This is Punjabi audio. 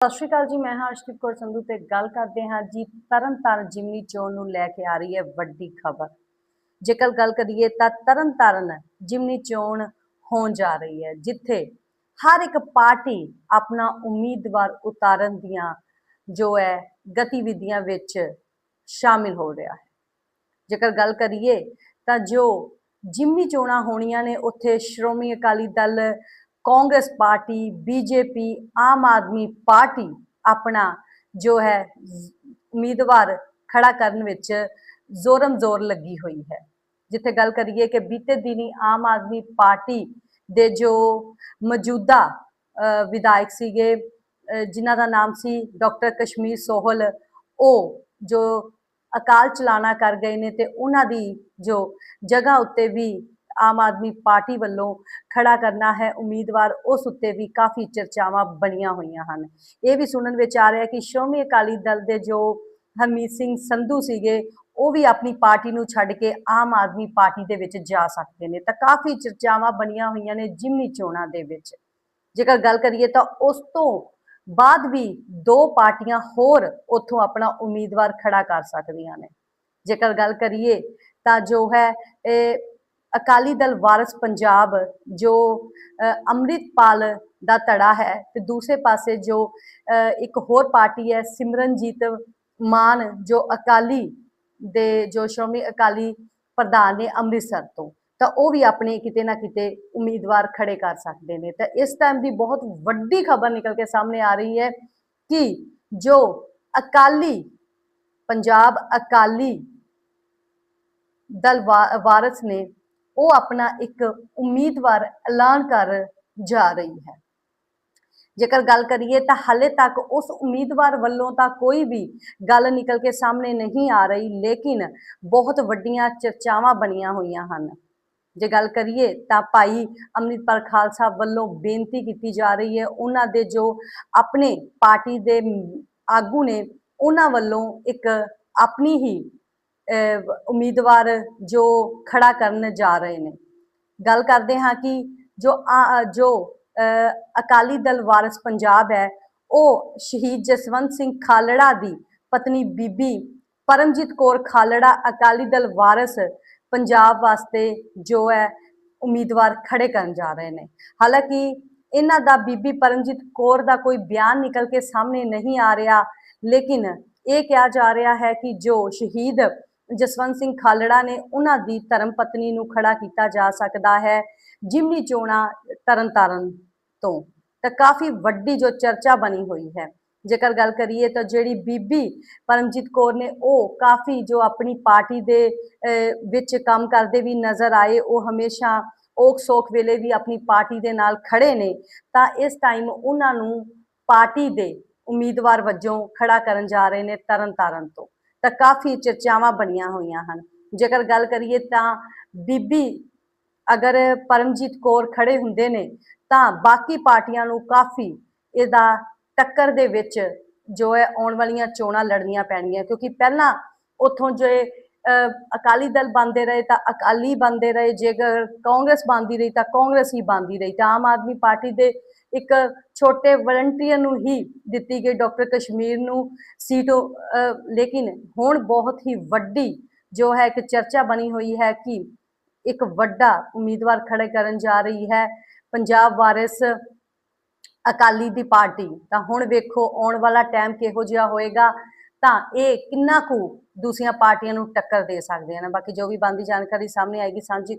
ਸਤਿ ਸ਼੍ਰੀ ਅਕਾਲ ਜੀ, ਮੈਂ ਹਾਂ ਅਰਸ਼ਦੀਪ ਕੌਰ ਸੰਧੂ ਤੇ ਗੱਲ ਕਰਦੇ ਹਾਂ ਜੀ ਤਰਨਤਾਰਨ ਜਿਮਨੀ ਚੋਣ ਨੂੰ ਲੈ ਕੇ ਆ ਰਹੀ ਹੈ ਵੱਡੀ ਖਬਰ। ਜੇਕਰ ਗੱਲ ਕਰੀਏ ਤਾਂ ਤਰਨਤਾਰਨ ਜਿਮਨੀ ਚੋਣ ਹੋਣ ਜਾ ਰਹੀ ਹੈ, ਜਿੱਥੇ ਹਰ ਇੱਕ ਪਾਰਟੀ ਆਪਣਾ ਉਮੀਦਵਾਰ ਉਤਾਰਨ ਦੀਆਂ ਜੋ ਹੈ ਗਤੀਵਿਧੀਆਂ ਵਿੱਚ ਸ਼ਾਮਿਲ ਹੋ ਰਿਹਾ ਹੈ। ਜੇਕਰ ਗੱਲ ਕਰੀਏ ਤਾਂ ਜੋ ਜਿਮਨੀ ਚੋਣਾਂ ਹੋਣੀਆਂ ਨੇ, ਉੱਥੇ Shiromani Akali Dal Congress party, BJP, Aam Aadmi party ਆਪਣਾ ਜੋ ਹੈ ਉਮੀਦਵਾਰ ਖੜਾ ਕਰਨ ਵਿੱਚ ਜ਼ੋਰਮ ਜ਼ੋਰ ਲੱਗੀ ਹੋਈ ਹੈ। ਜਿੱਥੇ ਗੱਲ ਕਰੀਏ ਕਿ ਬੀਤੇ ਦਿਨੀ ਆਮ ਆਦਮੀ ਪਾਰਟੀ ਦੇ ਜੋ ਮੌਜੂਦਾ ਵਿਧਾਇਕ ਸੀਗੇ ਜਿਨ੍ਹਾਂ ਦਾ ਨਾਮ ਸੀ ਡਾਕਟਰ ਕਸ਼ਮੀਰ ਸੋਹਲ, ਉਹ ਜੋ ਅਕਾਲ ਚਲਾਣਾ ਕਰ ਗਏ ਨੇ ਤੇ ਉਹਨਾਂ ਦੀ ਜੋ ਜਗ੍ਹਾ ਉੱਤੇ ਵੀ ਆਮ ਆਦਮੀ ਪਾਰਟੀ ਵੱਲੋਂ ਖੜਾ ਕਰਨਾ ਹੈ। ਉਮੀਦਵਾਰ ਉਸ ਉੱਤੇ ਵੀ ਕਾਫੀ ਚਰਚਾਵਾਂ ਬਣੀਆਂ ਹੋਈਆਂ ਹਨ। ਇਹ ਵੀ ਸੁਣਨ ਵਿੱਚ ਆ ਰਿਹਾ ਕਿ ਸ਼੍ਰੋਮਣੀ ਅਕਾਲੀ ਦਲ ਦੇ ਜੋ ਹਰਮੀਤ ਸਿੰਘ ਸੰਧੂ ਸੀਗੇ, ਉਹ ਵੀ ਆਪਣੀ ਪਾਰਟੀ ਨੂੰ ਛੱਡ ਕੇ ਆਮ ਆਦਮੀ ਪਾਰਟੀ ਦੇ ਵਿੱਚ ਜਾ ਸਕਦੇ ਨੇ। ਤਾਂ ਕਾਫੀ ਚਰਚਾਵਾਂ ਬਣੀਆਂ ਹੋਈਆਂ ਨੇ ਜਿਮਨੀ ਚੋਣਾਂ ਦੇ ਵਿੱਚ। ਜੇਕਰ ਗੱਲ ਕਰੀਏ ਤਾਂ ਉਸ ਤੋਂ ਬਾਅਦ ਵੀ ਦੋ ਪਾਰਟੀਆਂ ਹੋਰ ਉੱਥੋਂ ਆਪਣਾ ਉਮੀਦਵਾਰ ਖੜਾ ਕਰ ਸਕਦੀਆਂ ਨੇ। ਜੇਕਰ ਗੱਲ ਕਰੀਏ ਤਾਂ ਜੋ ਹੈ, ਇਹ ਅਕਾਲੀ ਦਲ ਵਾਰਸ ਪੰਜਾਬ ਜੋ ਅੰਮ੍ਰਿਤਪਾਲ ਦਾ ਧੜਾ ਹੈ ਤੇ ਦੂਸਰੇ ਪਾਸੇ ਜੋ ਇੱਕ ਹੋਰ ਪਾਰਟੀ ਹੈ ਸਿਮਰਨਜੀਤ ਮਾਨ ਜੋ ਅਕਾਲੀ ਦੇ, ਜੋ ਸ਼੍ਰੋਮਣੀ ਅਕਾਲੀ ਪ੍ਰਧਾਨ ਨੇ ਅੰਮ੍ਰਿਤਸਰ ਤੋਂ, ਤਾਂ ਉਹ ਵੀ ਆਪਣੇ ਕਿਤੇ ਨਾ ਕਿਤੇ ਉਮੀਦਵਾਰ ਖੜੇ ਕਰ ਸਕਦੇ ਨੇ। ਤਾਂ ਇਸ ਟਾਈਮ ਦੀ ਬਹੁਤ ਵੱਡੀ ਖਬਰ ਨਿਕਲ ਕੇ ਸਾਹਮਣੇ ਆ ਰਹੀ ਹੈ ਕਿ ਜੋ ਅਕਾਲੀ, ਪੰਜਾਬ ਅਕਾਲੀ ਦਲ ਵਾ- ਵਾਰਸ ਨੇ ਉਹ ਆਪਣਾ ਇੱਕ ਉਮੀਦਵਾਰ ਐਲਾਨ ਕਰ ਜਾ ਰਹੀ ਹੈ। ਜੇਕਰ ਗੱਲ ਕਰੀਏ ਤਾਂ ਹਾਲੇ ਤੱਕ ਉਸ ਉਮੀਦਵਾਰ ਵੱਲੋਂ ਤਾਂ ਕੋਈ ਵੀ ਗੱਲ ਨਿਕਲ ਕੇ ਸਾਹਮਣੇ ਨਹੀਂ ਆ ਰਹੀ, ਲੇਕਿਨ ਬਹੁਤ ਵੱਡੀਆਂ ਚਰਚਾਵਾਂ ਬਣੀਆਂ ਹੋਈਆਂ ਹਨ। ਜੇ ਗੱਲ ਕਰੀਏ ਤਾਂ ਭਾਈ ਅੰਮ੍ਰਿਤਪਾਲ ਖਾਲਸਾ ਵੱਲੋਂ ਬੇਨਤੀ ਕੀਤੀ ਜਾ ਰਹੀ ਹੈ, ਉਹਨਾਂ ਦੇ ਜੋ ਆਪਣੇ ਪਾਰਟੀ ਦੇ ਆਗੂ ਨੇ, ਉਹਨਾਂ ਵੱਲੋਂ ਇੱਕ ਆਪਣੀ ਹੀ ਉਮੀਦਵਾਰ ਜੋ ਖੜਾ ਕਰਨ ਜਾ ਰਹੇ ਨੇ। ਗੱਲ ਕਰਦੇ ਹਾਂ ਕਿ ਜੋ ਜੋ ਅਕਾਲੀ ਦਲ ਵਾਰਸ ਪੰਜਾਬ ਹੈ, ਉਹ ਸ਼ਹੀਦ ਜਸਵੰਤ ਸਿੰਘ ਖਾਲੜਾ ਦੀ ਪਤਨੀ ਬੀਬੀ ਪਰਮਜੀਤ ਕੌਰ ਖਾਲੜਾ ਅਕਾਲੀ ਦਲ ਵਾਰਸ ਪੰਜਾਬ ਵਾਸਤੇ ਜੋ ਹੈ, ਉਮੀਦਵਾਰ ਖੜੇ ਕਰਨ ਜਾ ਰਹੇ ਨੇ। ਹਾਲਾਂਕਿ ਇਹਨਾਂ ਦਾ ਬੀਬੀ ਪਰਮਜੀਤ ਕੌਰ ਦਾ ਕੋਈ ਬਿਆਨ ਨਿਕਲ ਕੇ ਸਾਹਮਣੇ ਨਹੀਂ ਆ ਰਿਹਾ, ਲੇਕਿਨ ਇਹ ਕਿਹਾ ਜਾ ਰਿਹਾ ਹੈ ਕਿ ਜੋ ਸ਼ਹੀਦ ਜਸਵੰਤ ਸਿੰਘ ਖਾਲੜਾ ਨੇ ਉਹਨਾਂ ਦੀ ਧਰਮ ਪਤਨੀ ਨੂੰ ਖੜਾ ਕੀਤਾ ਜਾ ਸਕਦਾ ਹੈ ਜਿਮਨੀ ਚੋਣਾਂ ਤਰਨਤਾਰਨ ਤੋਂ। ਤਾਂ ਕਾਫੀ ਵੱਡੀ ਜੋ ਚਰਚਾ ਬਣੀ ਹੋਈ ਹੈ। ਜੇਕਰ ਗੱਲ ਕਰੀਏ ਤਾਂ ਜਿਹੜੀ ਬੀਬੀ ਪਰਮਜੀਤ ਕੌਰ ਨੇ ਉਹ ਕਾਫੀ ਜੋ ਆਪਣੀ ਪਾਰਟੀ ਦੇ ਵਿੱਚ ਕੰਮ ਕਰਦੇ ਵੀ ਨਜ਼ਰ ਆਏ, ਉਹ ਹਮੇਸ਼ਾ ਔਖ ਸੋਖ ਵੇਲੇ ਵੀ ਆਪਣੀ ਪਾਰਟੀ ਦੇ ਨਾਲ ਖੜੇ ਨੇ, ਤਾਂ ਇਸ ਟਾਈਮ ਉਹਨਾਂ ਨੂੰ ਪਾਰਟੀ ਦੇ ਉਮੀਦਵਾਰ ਵਜੋਂ ਖੜਾ ਕਰਨ ਜਾ ਰਹੇ ਨੇ ਤਰਨਤਾਰਨ ਤੋਂ। ਤਾਂ ਕਾਫੀ ਚਰਚਾਵਾਂ ਬਣੀਆਂ ਹੋਈਆਂ ਹਨ। ਜੇਕਰ ਗੱਲ ਕਰੀਏ ਤਾਂ ਬੀਬੀ ਅਗਰ ਪਰਮਜੀਤ ਕੌਰ ਖੜੇ ਹੁੰਦੇ ਨੇ ਤਾਂ ਬਾਕੀ ਪਾਰਟੀਆਂ ਨੂੰ ਕਾਫੀ ਇਹਦਾ ਟੱਕਰ ਦੇ ਵਿੱਚ ਜੋ ਹੈ ਆਉਣ ਵਾਲੀਆਂ ਚੋਣਾਂ ਲੜਨੀਆਂ ਪੈਣਗੀਆਂ ਕਿਉਂਕਿ ਪਹਿਲਾਂ ਉੱਥੋਂ ਜੋ ਅਹ, ਅਕਾਲੀ ਦਲ ਬੰਦੇ ਰਹੇ ਤਾਂ ਅਕਾਲੀ ਬੰਦੇ ਰਹੇ ਜੇਕਰ ਕਾਂਗਰਸ ਬੰਦੀ ਰਹੀ ਤਾਂ ਕਾਂਗਰਸ ਹੀ ਬੰਦੀ ਰਹੀ ਤਾਂ ਆਮ ਆਦਮੀ ਪਾਰਟੀ ਦੇ ਇੱਕ ਛੋਟੇ ਵਲੰਟੀਅਰ ਨੂੰ ਹੀ ਦਿੱਤੀ ਗਈ ਡਾਕਟਰ ਕਸ਼ਮੀਰ ਨੂੰ ਸੀਟ ਲੇਕਿਨ ਹੁਣ ਬਹੁਤ ਹੀ ਵੱਡੀ ਜੋ ਹੈ ਇੱਕ ਚਰਚਾ ਬਣੀ ਹੋਈ ਹੈ ਕਿ ਇੱਕ ਵੱਡਾ ਉਮੀਦਵਾਰ ਖੜੇ ਕਰਨ ਜਾ ਰਹੀ ਹੈ ਪੰਜਾਬ ਵਾਰਿਸ ਅਕਾਲੀ ਦੀ ਪਾਰਟੀ। ਤਾਂ ਹੁਣ ਵੇਖੋ, ਆਉਣ ਵਾਲਾ ਟਾਈਮ ਕਿਹੋ ਜਿਹਾ ਹੋਏਗਾ, ਤਾਂ ਇਹ ਕਿੰਨਾ ਕੁ ਦੂਸਰੀਆਂ ਪਾਰਟੀਆਂ ਨੂੰ ਟੱਕਰ ਦੇ ਸਕਦੇ ਹਨ। ਬਾਕੀ ਜੋ ਵੀ ਬੰਦੀ ਜਾਣਕਾਰੀ ਸਾਹਮਣੇ ਆਏਗੀ, ਸਾਂਝੀ ਕਰ